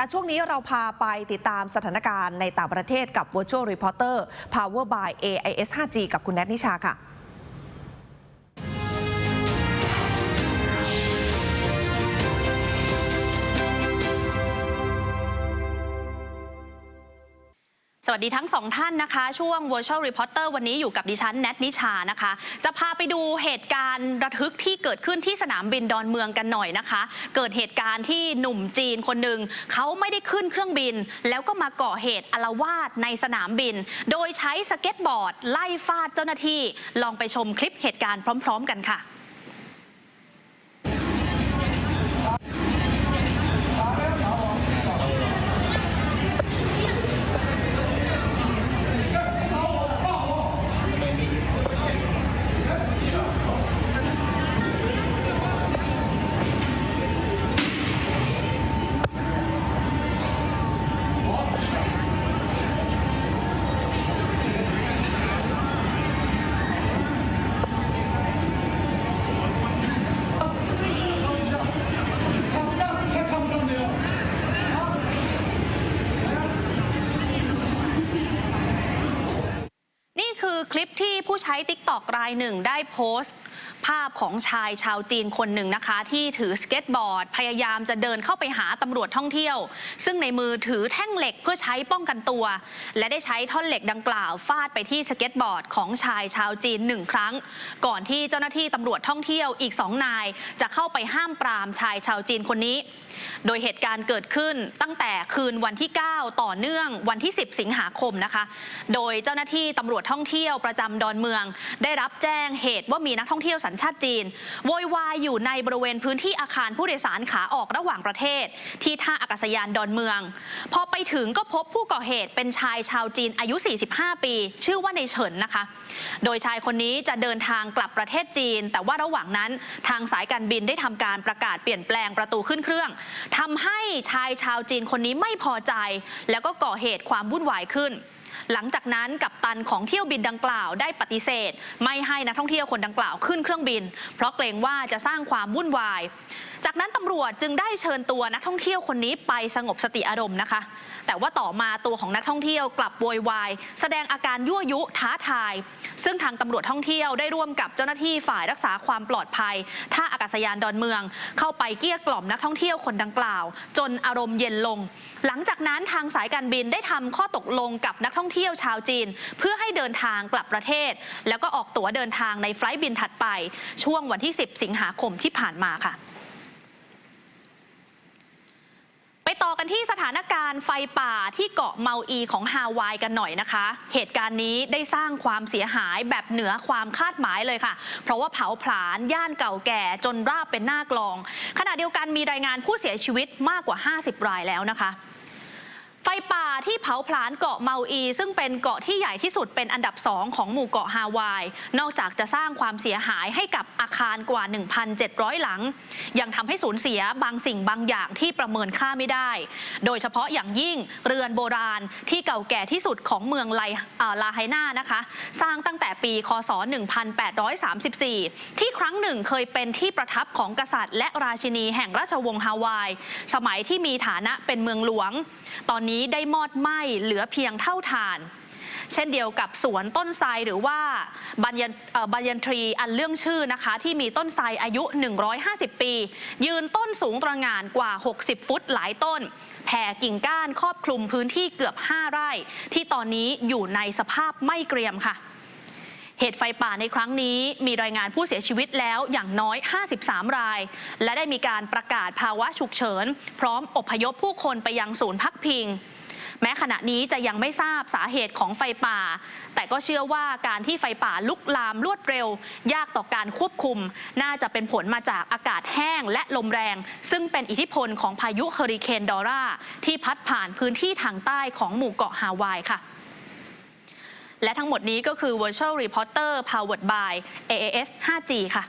แต่ช่วงนี้เราพาไปติดตามสถานการณ์ในต่างประเทศกับ Virtual Reporter Power by AIS 5G กับคุณแนทนิชาค่ะ สวัสดีทั้งสองท่านนะคะ ช่วง Virtual Reporter วันนี้อยู่กับดิฉันแนทนิชานะคะ จะพาไปดูเหตุการณ์ระทึกที่เกิดขึ้นที่สนามบินดอนเมืองกันหน่อยนะคะ เกิดเหตุการณ์ที่หนุ่มจีนคนหนึ่งเขาไม่ได้ขึ้นเครื่องบิน แล้วก็มาก่อเหตุอลาวาสในสนามบิน โดยใช้สเก็ตบอร์ด ไล่ฟาดเจ้าหน้าที่ ลองไปชมคลิปเหตุการณ์พร้อม ๆ กันค่ะ นี่คือค ลิปที่ผู้ใช้ t ิ k t o k รายหนึ่งได้โพสต์ ภาพของชายชาวจีนคนหนึ่งนะคะ ที่ถือสเก็ตบอร์ด พยายามจะเดินเข้าไปหาตำรวจท่องเที่ยว ซึ่งในมือถือแท่งเหล็กเพื่อใช้ป้องกันตัว และได้ใช้ท่อนเหล็กดังกล่าวฟาดไปที่สเก็ตบอร์ดของชายชาวจีนหนึ่งครั้ง ก่อนที่เจ้าหน้าที่ตำรวจท่องเที่ยวอีกสองนาย จะเข้าไปห้ามปรามชายชาวจีนคนนี้ โดยเหตุการณ์เกิดขึ้นตั้งแต่คืนวันที่ 9 ต่อเนื่องวันที่ 10 สิงหาคมนะคะ โดยเจ้าหน้าที่ตำรวจท่องเที่ยวประจำดอนเมือง ได้รับแจ้งเหตุว่ามีนักท่องเที่ยวสัญชาติจีนโวยวายอยู่ในบริเวณพื้นที่อาคารผู้โดยสารขาออกระหว่างประเทศ ที่ท่าอากาศยานดอนเมือง พอไปถึงก็พบผู้ก่อเหตุเป็นชายชาวจีนอายุ 45 ปี ชื่อว่าในเฉินนะคะ โดยชายคนนี้จะเดินทางกลับประเทศจีน แต่ว่าระหว่างนั้นทางสายการบินได้ทำการประกาศเปลี่ยนแปลงประตูขึ้นเครื่องทำให้ชายชาวจีนคนนี้ไม่พอใจ แล้วก็ก่อเหตุความวุ่นวายขึ้น หลังจากนั้นกัปตันของเที่ยวบินดังกล่าวได้ปฏิเสธ ไม่ให้นักท่องเที่ยวคนดังกล่าวขึ้นเครื่องบิน เพราะเกรงว่าจะสร้างความวุ่นวาย จากนั้นตำรวจจึงได้เชิญตัวนักท่องเที่ยวคนนี้ไปสงบสติอารมณ์นะคะ แต่ว่าต่อมาตัวของนักท่องเที่ยวกลับโวยวาย แสดงอาการยั่วยุท้าทาย ซึ่งทางตำรวจท่องเที่ยวได้ร่วมกับเจ้าหน้าที่ฝ่ายรักษาความปลอดภัยท่าอากาศยานดอนเมือง เข้าไปเกลี้ยกล่อมนักท่องเที่ยวคนดังกล่าว จนอารมณ์เย็นลง หลังจากนั้นทางสายการบินได้ทำข้อตกลงกับนักท่องเที่ยวชาวจีน เพื่อให้เดินทางกลับประเทศ แล้วก็ออกตั๋วเดินทางในไฟล์บินถัดไป ช่วงวันที่ 10 สิงหาคมที่ผ่านมาค่ะ ไปต่อกันที่สถานการณ์ไฟป่าที่เกาะเมาอีของฮาวายกันหน่อยนะคะ เหตุการณ์นี้ได้สร้างความเสียหายแบบเหนือความคาดหมายเลยค่ะ เพราะว่าเผาผลาญย่านเก่าแก่จนราบเป็นหน้ากลอง ขณะเดียวกันมีรายงานผู้เสียชีวิตมากกว่า 50 รายแล้วนะคะ ไฟป่าที่เผาผลาญเกาะเมาอี ซึ่งเป็นเกาะที่ใหญ่ที่สุดเป็นอันดับสองของหมู่เกาะฮาวาย นอกจากจะสร้างความเสียหายให้กับอาคารกว่า 1,700 หลัง ยังทำให้สูญเสียบางสิ่งบางอย่างที่ประเมินค่าไม่ได้ โดยเฉพาะอย่างยิ่งเรือนโบราณที่เก่าแก่ที่สุดของเมืองไลเอ่อลาไฮนานะคะ สร้างตั้งแต่ปี คศ 1834 ที่ครั้งหนึ่งเคยเป็นที่ประทับของกษัตริย์ และราชินีแห่งราชวงศ์ฮาวาย สมัยที่มีฐานะเป็นเมืองหลวง ตอนนี้ได้มอดไหม้เหลือเพียงเท่าฐาน เช่นเดียวกับสวนต้นไทรหรือว่าบัญญันเอ่อบัญญันทรีอันเรื่องชื่อนะคะ ที่มีต้นไทรอายุ 150 ปี ยืนต้นสูงตระหง่านกว่า 60 ฟุตหลายต้นแผ่กิ่งก้านครอบคลุมพื้นที่เกือบ 5 ไร่ ที่ตอนนี้อยู่ในสภาพไม่เกรียมค่ะ เหตุไฟป่าในครั้งนี้มีรายงานผู้เสียชีวิตแล้วอย่างน้อย 53 ราย และได้มีการประกาศภาวะฉุกเฉิน พร้อมอพยพผู้คนไปยังศูนย์พักพิงแม้ขณะนี้จะยังไม่ทราบสาเหตุของไฟป่า แต่ก็เชื่อว่าการที่ไฟป่าลุกลามรวดเร็ว ยากต่อการควบคุม น่าจะเป็นผลมาจากอากาศแห้งและลมแรง ซึ่งเป็นอิทธิพลของพายุเฮอริเคนดอร่าที่พัดผ่านพื้นที่ทางใต้ของหมู่เกาะฮาวายค่ะ และทั้งหมดนี้ก็คือ Virtual Reporter Powered by AAS 5G ค่ะ